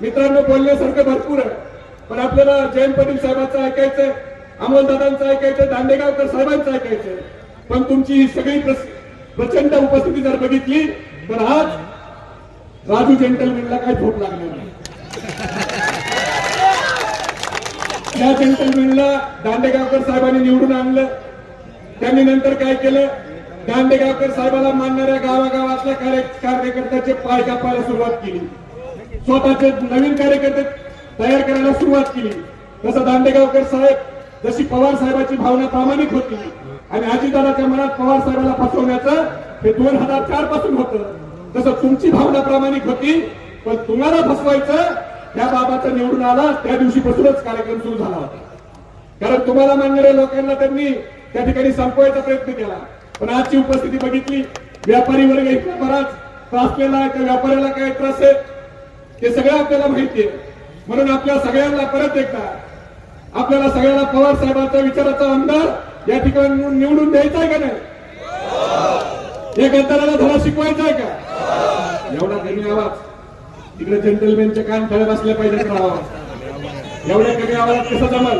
मित्रांनो बोलण्यासारखं भरपूर आहे. पण आपल्याला जयंत पाटील साहेबांचं ऐकायचंय अमोलदादांचं ऐकायचंय दांडेगावकर साहेबांचं ऐकायचंय पण तुमची ही सगळी प्रचंड उपस्थिती जर बघितली तर आज राजू जेंटलमॅनला काय झोप लागणार नाही. या जेंटलमॅनला दांडेगावकर साहेबांनी निवडून आणलं. त्यांनी नंतर काय केलं? दांडेगावकर साहेबाला मानणाऱ्या गावागावातल्या कार्य कार्यकर्त्याचे पाय कापायला सुरुवात केली. स्वतःचे नवीन कार्यकर्ते तयार करायला सुरुवात केली. तसं दांडेगावकर साहेब जशी पवार साहेबाची भावना प्रामाणिक होती. आणि अजितदादाच्या मनात पवार साहेबाला फसवण्याचं हे दोन हजार चारपासून होतं. तसं तुमची भावना प्रामाणिक होती पण तुम्हाला फसवायचं त्या बाबाचा निवडून आला त्या दिवशीपासूनच कार्यक्रम सुरू झाला होता. कारण तुम्हाला मानणाऱ्या लोकांना त्यांनी त्या ठिकाणी संपवायचा प्रयत्न केला. पण आजची उपस्थिती बघितली व्यापारी वर्ग इतका बराच त्रासलेला आहे त्या व्यापाऱ्याला काय त्रास आहे? हे सगळं आपल्याला माहितीये म्हणून आपल्या सगळ्यांना परत एकदा आपल्याला सगळ्यांना पवार साहेबांचा विचाराचा आमदार या ठिकाणी निवडून द्यायचा आहे का नाही? या गद्दाराला धडा शिकवायचा आहे का? एवढा कमी आवाज. तिकडे जेंटलमॅनचे कान ठळत असले पाहिजे आवाज एवढ्या कमी आवाजात कसं जमल?